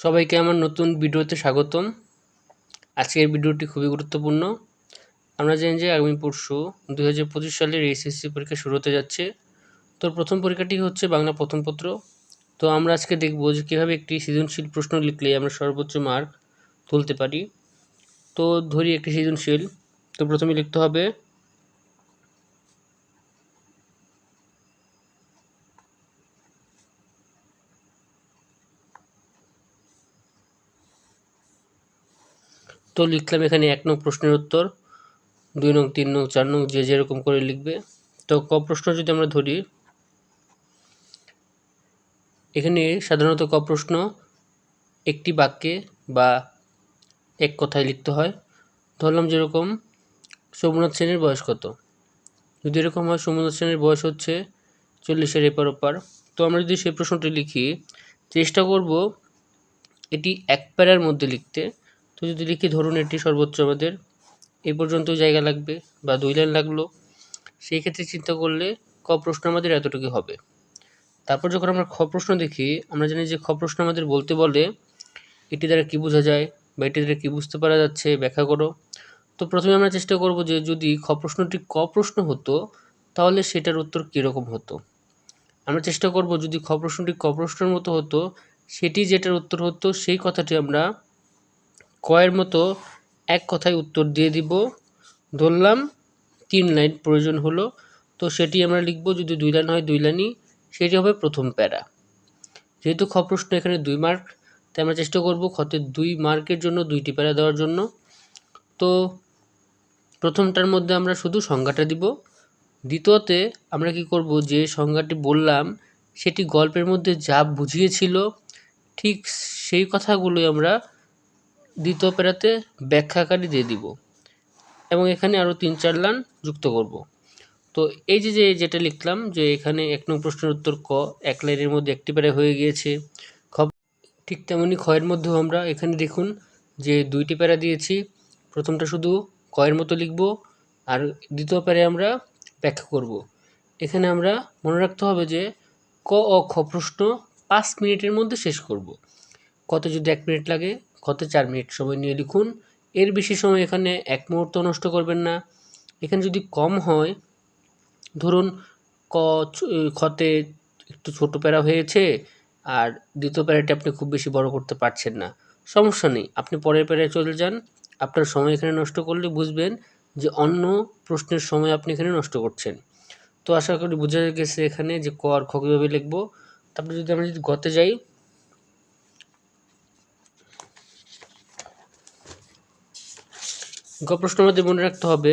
সবাইকে আমার নতুন ভিডিওতে স্বাগতম। আজকের ভিডিওটি খুবই গুরুত্বপূর্ণ। আমরা জানি যে আগামী পরশু দুই হাজার পঁচিশ সালের এইচএসসি পরীক্ষা শুরু হতে যাচ্ছে। তো প্রথম পরীক্ষাটি হচ্ছে বাংলা প্রথম পত্র। তো আমরা আজকে দেখব যে কীভাবে একটি সৃজনশীল প্রশ্ন লিখলে আমরা সর্বোচ্চ মার্ক তুলতে পারি। তো ধরি একটি সৃজনশীল। তো প্রথমে লিখতে হবে তো লিখলাম এখানে এক নং প্রশ্নের উত্তর, দুই নং, তিন নং, চার নং, যে যেরকম করে লিখবে। তো ক প্রশ্ন যদি আমরা ধরি, এখানে সাধারণত ক প্রশ্ন একটি বাক্যে বা এক কথায় লিখতে হয়। ধরলাম যেরকম সোমনাথ সেনের বয়স কত? যদি এরকম হয় সোমনাথ সেনের বয়স হচ্ছে চল্লিশের এপার ওপার। তো আমরা যদি সেই প্রশ্নটি লিখি, চেষ্টা করব এটি এক প্যারার মধ্যে লিখতে। তো যদি লিখি ধরুন এটি সর্বোচ্চ আমাদের এই পর্যন্ত জায়গা লাগবে বা দুই লাইন লাগল, সেই ক্ষেত্রে চিন্তা করলে ক প্রশ্ন আমাদের এতটুকু হবে। তারপর যখন আমরা খ প্রশ্ন দেখি, আমরা জানি যে খ প্রশ্ন আমাদের বলতে বলে এটি দ্বারা কী বোঝা যায় বা এটি দ্বারা কী বুঝতে পারা যাচ্ছে, ব্যাখ্যা করো। তো প্রথমে আমরা চেষ্টা করব যে যদি খ প্রশ্নটি ক প্রশ্ন হতো, তাহলে সেটার উত্তর কীরকম হতো? আমরা চেষ্টা করব যদি খ প্রশ্নটি ক প্রশ্নের মতো হতো, সেটি যেটার উত্তর হতো, সেই কথাটি আমরা কয়ের মতো এক কথায় উত্তর দিয়ে দিব। ধরলাম তিন লাইন প্রয়োজন হলো। তো সেটি আমরা লিখব, যদি দুই লাইন হয় দুই লাইনই। সেটি হবে প্রথম প্যারা। যেহেতু খ প্রশ্ন এখানে দুই মার্ক তাই আমরা চেষ্টা করব খতে দুই মার্কের জন্য দুইটি প্যারা দেওয়ার জন্য। তো প্রথমটার মধ্যে আমরা শুধু সংজ্ঞাটা দিব। দ্বিতীয়তে আমরা কি করব, যে সংজ্ঞাটি বললাম, সেটি গল্পের মধ্যে যা বুঝিয়েছিল, ঠিক সেই কথাগুলোই আমরা দ্বিতীয় প্যারাতে ব্যাখ্যাকারী দিয়ে দিব এবং এখানে আরও তিন চার লাইন যুক্ত করব। তো এই যে যে যেটা লিখলাম যে এখানে এক নং প্রশ্নের উত্তর ক, এক লাইনের মধ্যে একটি প্যারা হয়ে গিয়েছে। খ, ঠিক তেমনি ক্ষয়ের মধ্যেও আমরা এখানে দেখুন যে দুইটি প্যারা দিয়েছি। প্রথমটা শুধু কয়ের মতো লিখব আর দ্বিতীয় প্যারে আমরা ব্যাখ্যা করব। এখানে আমরা মনে রাখতে হবে যে ক ও খ প্রশ্ন পাঁচ মিনিটের মধ্যে শেষ করব। কত যদি এক মিনিট লাগে কত চার মিনিট সময় নিয়ে লিখুন। এর বেশি সময় এখানে এক মুহূর্ত নষ্ট করবেন না। এখানে যদি কম হয়, ধরুন ক খতে একটু ছোট প্যারা হয়েছে আর দ্বিতীয় প্যারাটি আপনি খুব বেশি বড় করতে পারছেন না। সমস্যা নেই, আপনি পরের প্যারায় চলে যান। আপনার সময় এখানে নষ্ট করলে বুঝবেন যে অন্য প্রশ্নের সময় আপনি এখানে নষ্ট করছেন। তো আশা করি বোঝা গেছে এখানে যে ক আর খ কীভাবে লিখব। তারপরে যদি আমরা যদি গতে যাই গ প্রশ্ন আমাদের মনে রাখতে হবে।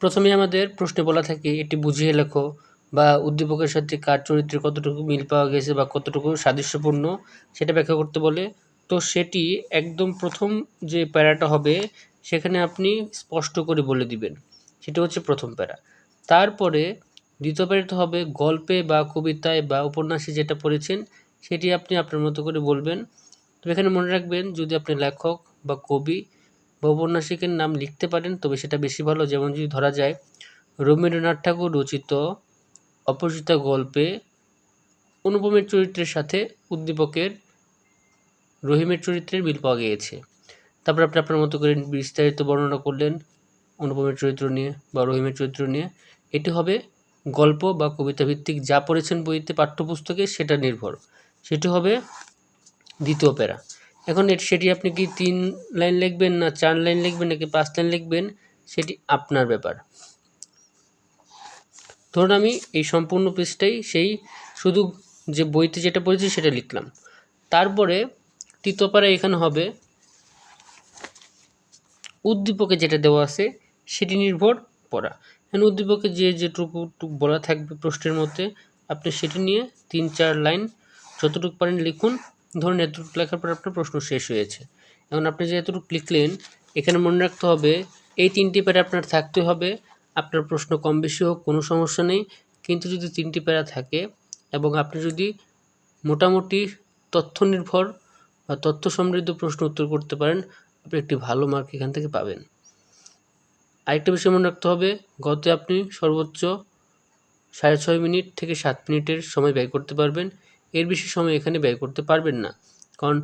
প্রথমে আমাদের প্রশ্নে বলা থাকে, এটি বুঝিয়ে লেখো, বা উদ্দীপকের সাথে কার চরিত্রে কতটুকু মিল পাওয়া গেছে বা কতটুকু সাদৃশ্যপূর্ণ সেটা ব্যাখ্যা করতে বলে। তো সেটি একদম প্রথম যে প্যারাটা হবে, সেখানে আপনি স্পষ্ট করে বলে দিবেন। সেটা হচ্ছে প্রথম প্যারা। তারপরে দ্বিতীয় প্যারাটা হবে গল্পে বা কবিতায় বা উপন্যাসে যেটা পড়েছেন, সেটি আপনি আপনার মতো করে বলবেন। তবে এখানে মনে রাখবেন, যদি আপনি লেখক বা কবি বা উপন্যাসিকের নাম লিখতে পারেন, তবে সেটা বেশি ভালো। যেমন যদি ধরা যায়, রবীন্দ্রনাথ ঠাকুর রচিত অপরিচিতা গল্পে অনুপমের চরিত্রের সাথে উদ্দীপকের রহিমের চরিত্রের মিল পাওয়া গিয়েছে। তারপর আপনি আপনার মতো করে বিস্তারিত বর্ণনা করলেন অনুপমের চরিত্র নিয়ে বা রহিমের চরিত্র নিয়ে। এটি হবে গল্প বা কবিতা ভিত্তিক যা পড়েছেন বইতে পাঠ্যপুস্তকে, সেটা নির্ভর। সেটি হবে দ্বিতীয় প্যারা। এখন সেটি আপনি কি তিন লাইন লিখবেন না চার লাইন লিখবেন নাকি পাঁচ লাইন লিখবেন? সেটি আপনার ব্যাপার। ধরুন আমি এই সম্পূর্ণ পেজটাই সেই শুধু যে বইতে যেটা পড়েছি সেটা লিখলাম। তারপরে তৃতীয় পারা এখানে হবে, উদ্দীপকে যেটা দেওয়া আছে সেটি নির্ভর পড়া। এখানে উদ্দীপকে যে যেটুকু বলা থাকবে প্রশ্নের মধ্যে, আপনি সেটি নিয়ে তিন চার লাইন যতটুকু পারেন লিখুন। ধরুন এতটুকু লেখার পর আপনার প্রশ্ন শেষ হয়েছে। এখন আপনি যে এতটুকু লিখলেন, এখানে মনে রাখতে হবে, এই তিনটি প্যারা আপনার থাকতে হবে। আপনার প্রশ্ন কম বেশি হোক, কোনো সমস্যা নেই। কিন্তু যদি তিনটি প্যারা থাকে এবং আপনি যদি মোটামুটি তথ্য নির্ভর বা তথ্য সমৃদ্ধ প্রশ্ন উত্তর করতে পারেন, আপনি একটি ভালো মার্ক এখান থেকে পাবেন। আরেকটা বিষয় মনে রাখতে হবে, গতে আপনি সর্বোচ্চ সাড়ে ছয় মিনিট থেকে সাত মিনিটের সময় ব্যয় করতে পারবেন। এর বেশি সময় এখানে ব্যয় করতে পারবেন না। কারণ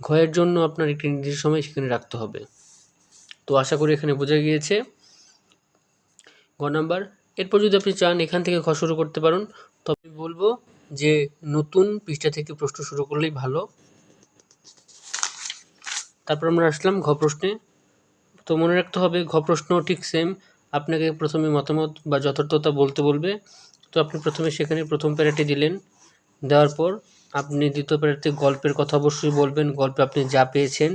ঘয়ের জন্য আপনার একটি নির্দিষ্ট সময় সেখানে রাখতে হবে। তো আশা করি এখানে বোঝা গিয়েছে। গ নাম্বার, এরপর যদি আপনি চান এখান থেকে ঘ শুরু করতে পারেন, তবে বলব যে নতুন পৃষ্ঠা থেকে প্রশ্ন শুরু করলেই ভালো। তারপর আমরা আসলাম ঘ প্রশ্নে। তো মনে রাখতে হবে, ঘ প্রশ্ন ঠিক সেম আপনাকে প্রথমে মতামত বা যথার্থতা বলতে বলবে। তো আপনি প্রথমে সেখানে প্রথম প্যারাটি দিলেন। দেওয়ার পর আপনি দ্বিতীয় প্যারাতে গল্পের কথা অবশ্যই বলবেন, গল্পে আপনি যা পেয়েছেন।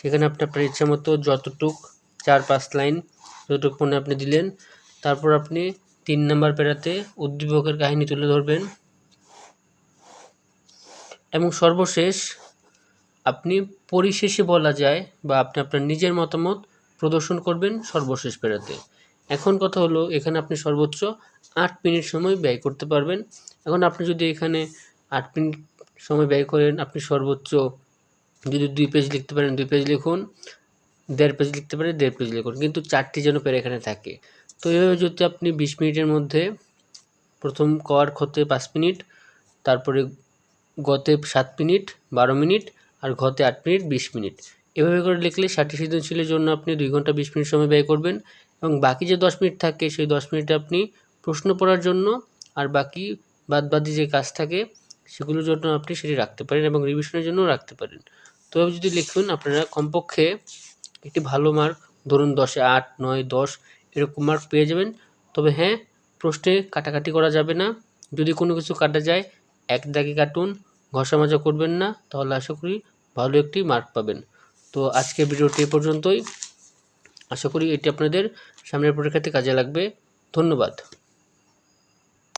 সেখানে আপনি আপনার ইচ্ছা মতো যতটুক চার পাঁচ লাইন, যতটুক মনে আপনি দিলেন, তারপর আপনি তিন নাম্বার প্যারাতে উদ্দীপকের কাহিনী তুলে ধরবেন। এবং সর্বশেষ, আপনি পরিশেষে বলা যায় বা আপনি আপনার নিজের মতামত প্রদর্শন করবেন সর্বশেষ পেরাতে এখন কথা হলো, এখানে আপনি সর্বোচ্চ আট মিনিট সময় ব্যয় করতে পারবেন। এখন আপনি যদি এখানে আট মিনিট সময় ব্যয় করেন, আপনি সর্বোচ্চ যদি দুই পেজ লিখতে পারেন, দুই পেজ লিখুন, দেড় পেজ লিখতে পারেন, দেড় পেজ লিখুন, কিন্তু চারটি যেন পেরে এখানে থাকে। তো এইভাবে যদি আপনি বিশ মিনিটের মধ্যে প্রথম কর ক্ষতে পাঁচ মিনিট, তারপরে গতে সাত মিনিট, বারো মিনিট, আর ঘতে আট মিনিট, বিশ মিনিট। এভাবে করে লিখলে ষাটটি সৃজনশীলের জন্য আপনি দুই ঘণ্টা বিশ মিনিট সময় ব্যয় করবেন। এবং বাকি যে দশ মিনিট থাকে, সেই দশ মিনিটে আপনি প্রশ্ন পড়ার জন্য আর বাকি বাদবাদি যে কাজ থাকে, সেগুলোর জন্য আপনি সেটি রাখতে পারেন এবং রিভিশনের জন্যও রাখতে পারেন। তবে যদি লিখুন, আপনারা কমপক্ষে একটি ভালো মার্ক ধরুন দশে আট, নয়, দশ, এরকম মার্ক পেয়ে যাবেন। তবে হ্যাঁ প্রশ্নে কাটাকাটি করা যাবে না। যদি কোনো কিছু কাটা যায়, এক দাগে কাটুন, ঘষা মাজা করবেন না, তাহলে আশা করি ভালো একটি মার্ক পাবেন। তো আজকের ভিডিওটি এ পর্যন্তই। আশা করি এটি আপনাদের সামনের পরীক্ষাতে কাজে লাগবে। ধন্যবাদ।